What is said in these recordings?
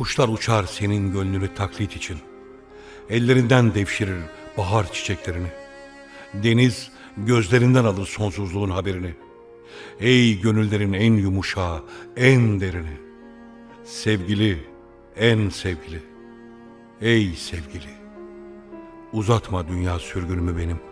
Kuşlar uçar senin gönlünü taklit için. Ellerinden devşirir bahar çiçeklerini. Deniz gözlerinden alır sonsuzluğun haberini. Ey gönüllerin en yumuşağı, en derini. Sevgili, en sevgili. Ey sevgili. Uzatma dünya sürgünümü benim.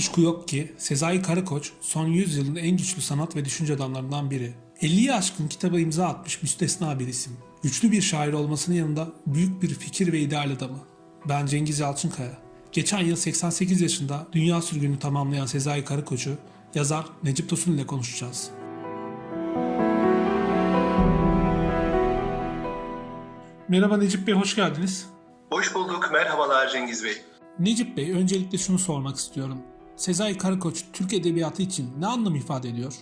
Kuşku yok ki Sezai Karakoç son 100 yılın en güçlü sanat ve düşünce adamlarından biri. 50'yi aşkın kitaba imza atmış müstesna bir isim. Güçlü bir şair olmasının yanında büyük bir fikir ve ideal adamı. Ben Cengiz Yalçınkaya. Geçen yıl 88 yaşında dünya sürgünü tamamlayan Sezai Karakoç'u yazar Necip Tosun ile konuşacağız. Merhaba Necip Bey, hoş geldiniz. Hoş bulduk. Merhabalar Cengiz Bey. Necip Bey, öncelikle şunu sormak istiyorum. Sezai Karakoç Türk Edebiyatı için ne anlam ifade ediyor?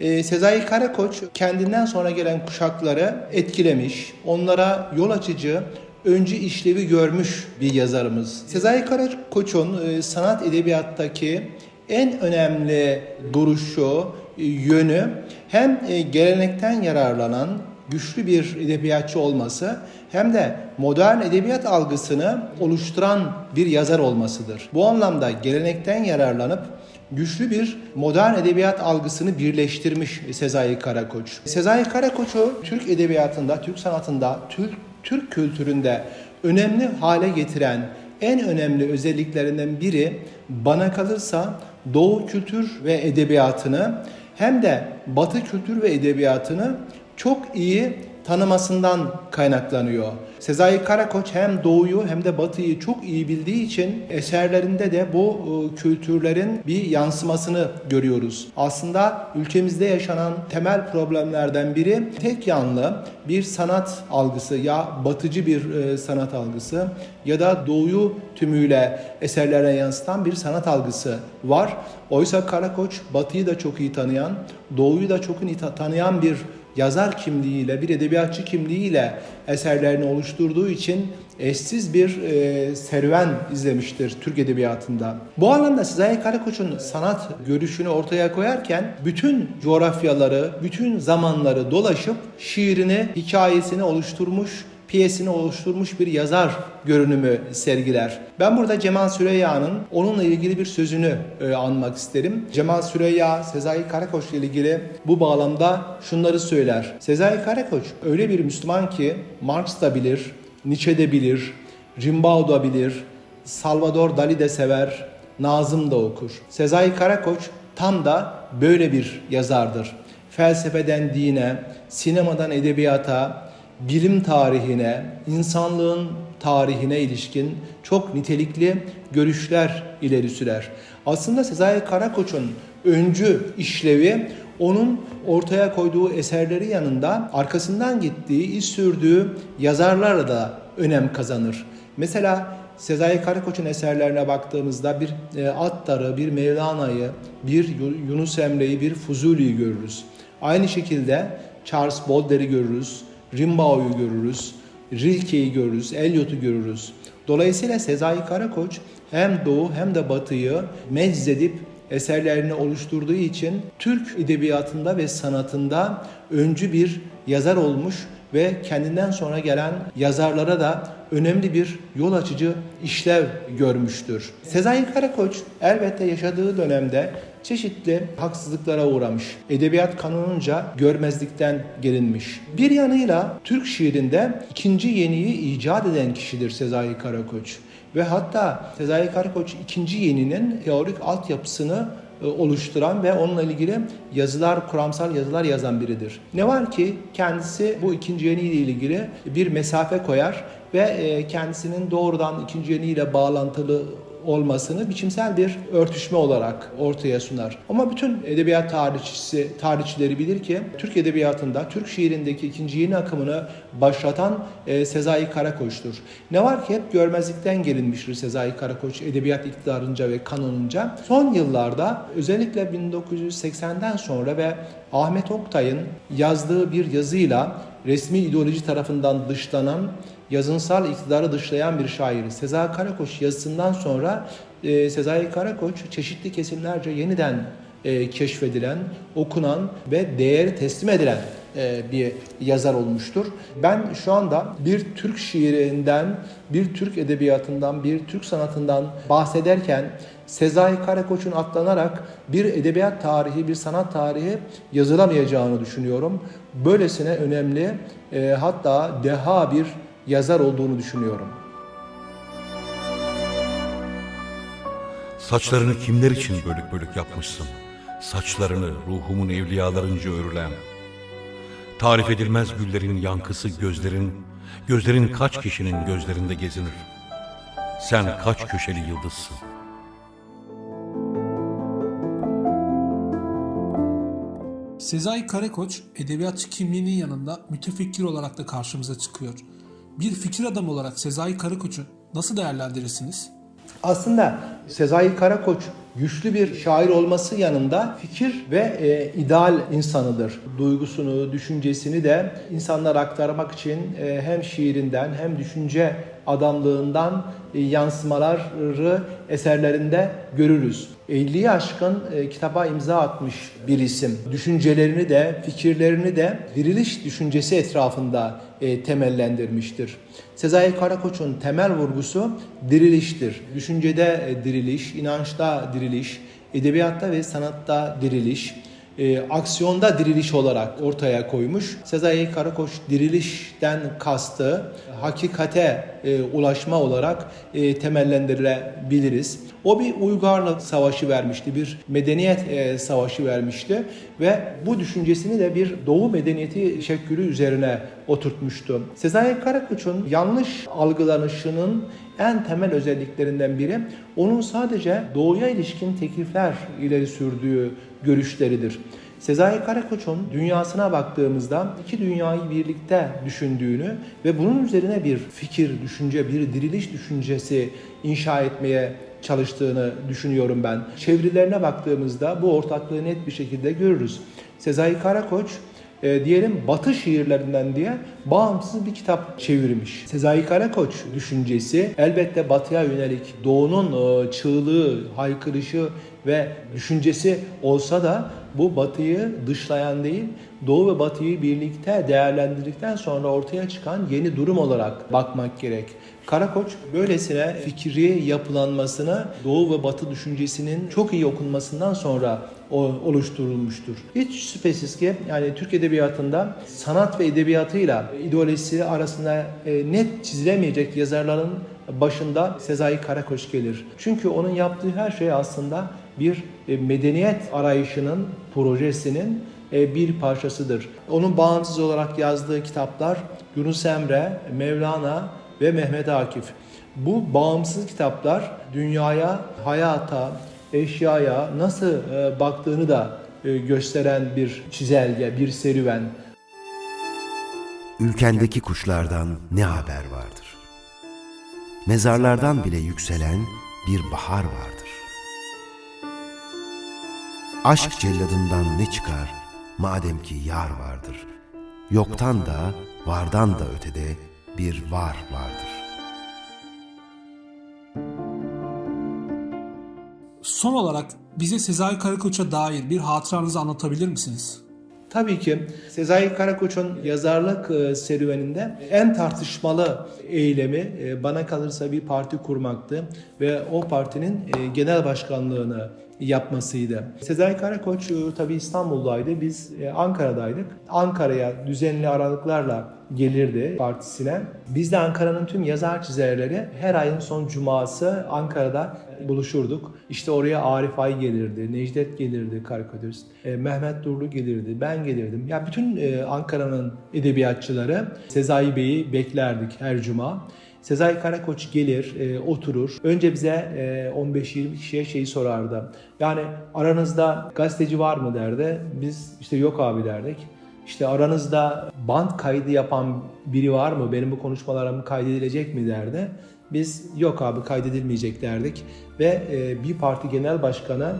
Ee, Sezai Karakoç kendinden sonra gelen kuşakları etkilemiş, onlara yol açıcı, öncü işlevi görmüş bir yazarımız. Sezai Karakoç'un e, sanat edebiyattaki en önemli duruşu, e, yönü hem e, gelenekten yararlanan güçlü bir edebiyatçı olması hem de modern edebiyat algısını oluşturan bir yazar olmasıdır. Bu anlamda gelenekten yararlanıp güçlü bir modern edebiyat algısını birleştirmiş Sezai Karakoç. Sezai Karakoç'u Türk edebiyatında, Türk sanatında, Türk, Türk kültüründe önemli hale getiren en önemli özelliklerinden biri bana kalırsa Doğu kültür ve edebiyatını hem de Batı kültür ve edebiyatını çok iyi tanımasından kaynaklanıyor. Sezai Karakoç hem doğuyu hem de batıyı çok iyi bildiği için eserlerinde de bu e, kültürlerin bir yansımasını görüyoruz. Aslında ülkemizde yaşanan temel problemlerden biri tek yanlı bir sanat algısı ya batıcı bir e, sanat algısı ya da doğuyu tümüyle eserlerine yansıtan bir sanat algısı var. Oysa Karakoç batıyı da çok iyi tanıyan, doğuyu da çok iyi ta- tanıyan bir yazar kimliğiyle, bir edebiyatçı kimliğiyle eserlerini oluşturduğu için eşsiz bir e, serüven izlemiştir Türk edebiyatında. Bu anlamda Sezai Karakoç'un sanat görüşünü ortaya koyarken bütün coğrafyaları, bütün zamanları dolaşıp şiirini, hikayesini oluşturmuş piyesini oluşturmuş bir yazar görünümü sergiler. Ben burada Cemal Süreyya'nın onunla ilgili bir sözünü e, anmak isterim. Cemal Süreyya, Sezai Karakoç ile ilgili bu bağlamda şunları söyler. Sezai Karakoç öyle bir Müslüman ki Marx da bilir, Nietzsche de bilir, Rimbaud da bilir, Salvador Dali de sever, Nazım da okur. Sezai Karakoç tam da böyle bir yazardır. Felsefeden dine, sinemadan edebiyata, bilim tarihine, insanlığın tarihine ilişkin çok nitelikli görüşler ileri sürer. Aslında Sezai Karakoç'un öncü işlevi onun ortaya koyduğu eserleri yanında arkasından gittiği, iz sürdüğü yazarlarla da önem kazanır. Mesela Sezai Karakoç'un eserlerine baktığımızda bir e, Attar'ı, bir Mevlana'yı, bir Yunus Emre'yi, bir Fuzuli'yi görürüz. Aynı şekilde Charles Baudelaire'i görürüz, Rimbaud'u görürüz, Rilke'yi görürüz, Eliot'u görürüz. Dolayısıyla Sezai Karakoç hem Doğu hem de Batı'yı meczedip eserlerini oluşturduğu için Türk edebiyatında ve sanatında öncü bir yazar olmuş ve kendinden sonra gelen yazarlara da önemli bir yol açıcı işlev görmüştür. Sezai Karakoç elbette yaşadığı dönemde çeşitli haksızlıklara uğramış. Edebiyat kanununca görmezlikten gelinmiş. Bir yanıyla Türk şiirinde ikinci yeniyi icat eden kişidir Sezai Karakoç. Ve hatta Sezai Karakoç ikinci yeninin teorik altyapısını e, oluşturan ve onunla ilgili yazılar, kuramsal yazılar yazan biridir. Ne var ki kendisi bu ikinci yeni ile ilgili bir mesafe koyar ve e, kendisinin doğrudan ikinci yeni ile bağlantılı olmasını biçimsel bir örtüşme olarak ortaya sunar. Ama bütün edebiyat tarihçisi, tarihçileri bilir ki Türk edebiyatında, Türk şiirindeki ikinci yeni akımını başlatan e, Sezai Karakoç'tur. Ne var ki hep görmezlikten gelinmiştir Sezai Karakoç edebiyat iktidarınca ve kanonunca. Son yıllarda özellikle 1980'den sonra ve Ahmet Oktay'ın yazdığı bir yazıyla resmi ideoloji tarafından dışlanan yazınsal iktidarı dışlayan bir şair. Sezai Karakoç yazısından sonra e, Sezai Karakoç çeşitli kesimlerce yeniden e, keşfedilen, okunan ve değeri teslim edilen e, bir yazar olmuştur. Ben şu anda bir Türk şiirinden, bir Türk edebiyatından, bir Türk sanatından bahsederken Sezai Karakoç'un atlanarak bir edebiyat tarihi, bir sanat tarihi yazılamayacağını düşünüyorum. Böylesine önemli e, hatta deha bir yazar olduğunu düşünüyorum. Saçlarını kimler için bölük bölük yapmışsın? Saçlarını ruhumun evliyalarınca örülen. Tarif edilmez güllerin yankısı gözlerin, gözlerin kaç kişinin gözlerinde gezinir. Sen kaç köşeli yıldızsın. Sezai Karakoç edebiyatçı kimliğinin yanında mütefekkir olarak da karşımıza çıkıyor. Bir fikir adamı olarak Sezai Karakoç'u nasıl değerlendirirsiniz? Aslında Sezai Karakoç güçlü bir şair olması yanında fikir ve e, ideal insanıdır. Duygusunu, düşüncesini de insanlara aktarmak için e, hem şiirinden hem düşünce adamlığından e, yansımaları eserlerinde görürüz. 50'yi aşkın e, kitaba imza atmış bir isim. Düşüncelerini de, fikirlerini de diriliş düşüncesi etrafında e, temellendirmiştir. Sezai Karakoç'un temel vurgusu diriliştir. Düşüncede diriliş, inançta diriliş, edebiyatta ve sanatta diriliş, e, aksiyonda diriliş olarak ortaya koymuş. Sezai Karakoç dirilişten kastı hakikate e, ulaşma olarak e, temellendirilebiliriz. O bir uygarlık savaşı vermişti, bir medeniyet e, savaşı vermişti ve bu düşüncesini de bir doğu medeniyeti şekülü üzerine oturtmuştu. Sezai Karakoç'un yanlış algılanışının en temel özelliklerinden biri onun sadece doğuya ilişkin teklifler ileri sürdüğü görüşleridir. Sezai Karakoç'un dünyasına baktığımızda iki dünyayı birlikte düşündüğünü ve bunun üzerine bir fikir, düşünce, bir diriliş düşüncesi inşa etmeye çalıştığını düşünüyorum ben. Çevirilerine baktığımızda bu ortaklığı net bir şekilde görürüz. Sezai Karakoç e, diyelim Batı şiirlerinden diye bağımsız bir kitap çevirmiş. Sezai Karakoç düşüncesi elbette Batı'ya yönelik Doğu'nun e, çığlığı, haykırışı ve düşüncesi olsa da bu Batı'yı dışlayan değil, Doğu ve Batı'yı birlikte değerlendirdikten sonra ortaya çıkan yeni durum olarak bakmak gerek. Karakoç böylesine fikri yapılanmasını Doğu ve Batı düşüncesinin çok iyi okunmasından sonra oluşturulmuştur. Hiç şüphesiz ki yani Türk edebiyatında sanat ve edebiyatıyla ideolojisi arasında e, net çizilemeyecek yazarların başında Sezai Karakoç gelir. Çünkü onun yaptığı her şey aslında bir e, medeniyet arayışının, projesinin e, bir parçasıdır. Onun bağımsız olarak yazdığı kitaplar Yunus Emre, Mevlana ve Mehmet Akif. Bu bağımsız kitaplar dünyaya, hayata, eşyaya nasıl e, baktığını da gösteren bir çizelge, bir serüven. Ülkendeki kuşlardan ne haber vardır? Mezarlardan bile yükselen bir bahar vardır. Aşk celladından ne çıkar madem ki yar vardır? Yoktan da vardan da ötede bir var vardır. Son olarak bize Sezai Karakoç'a dair bir hatıranızı anlatabilir misiniz? Tabii ki Sezai Karakoç'un yazarlık e, serüveninde en tartışmalı eylemi e, bana kalırsa bir parti kurmaktı ve o partinin e, genel başkanlığını yapmasıydı. Sezai Karakoç tabii İstanbul'daydı, biz Ankara'daydık. Ankara'ya düzenli aralıklarla gelirdi partisine. Biz de Ankara'nın tüm yazar çizerleri her ayın son cuması Ankara'da buluşurduk. İşte oraya Arif Ay gelirdi, Necdet gelirdi karikatürist, e, Mehmet Durlu gelirdi, ben gelirdim. Ya bütün e, Ankara'nın edebiyatçıları Sezai Bey'i beklerdik her cuma. Sezai Karakoç gelir, e, oturur. Önce bize e, 15-20 kişiye şeyi sorardı. Yani aranızda gazeteci var mı derdi. Biz işte yok abi derdik. İşte aranızda band kaydı yapan biri var mı? Benim bu konuşmalarım kaydedilecek mi derdi. Biz yok abi kaydedilmeyecek derdik. Ve e, bir parti genel başkanı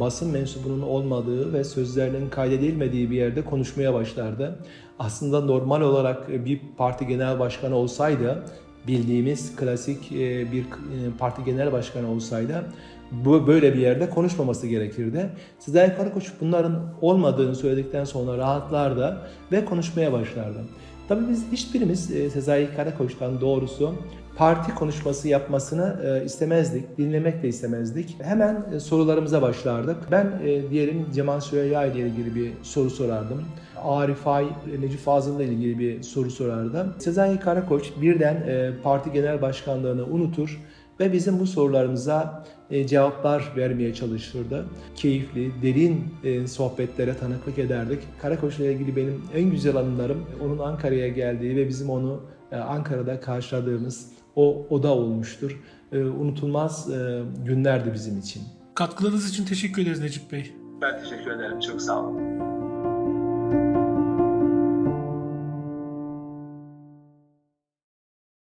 basın mensubunun olmadığı ve sözlerinin kaydedilmediği bir yerde konuşmaya başlardı. Aslında normal olarak e, bir parti genel başkanı olsaydı bildiğimiz klasik e, bir e, parti genel başkanı olsaydı bu böyle bir yerde konuşmaması gerekirdi. Sezai Karakoç bunların olmadığını söyledikten sonra rahatlardı ve konuşmaya başlardı. Tabii biz hiçbirimiz Sezai Karakoç'tan doğrusu parti konuşması yapmasını e, istemezdik, dinlemek de istemezdik. Hemen e, sorularımıza başlardık. Ben e, diyelim Cemal Süreyya ile ilgili bir soru sorardım. Arif Ay, Necip Fazıl'la ilgili bir soru sorardım. Sezai Karakoç birden e, parti genel başkanlığını unutur ve bizim bu sorularımıza e, cevaplar vermeye çalışırdı. Keyifli, derin e, sohbetlere tanıklık ederdik. Karakoç'la ilgili benim en güzel anılarım onun Ankara'ya geldiği ve bizim onu e, Ankara'da karşıladığımız o oda olmuştur. E, Unutulmaz e, günlerdi bizim için. Katkılarınız için teşekkür ederiz Necip Bey. Ben teşekkür ederim. Çok sağ olun.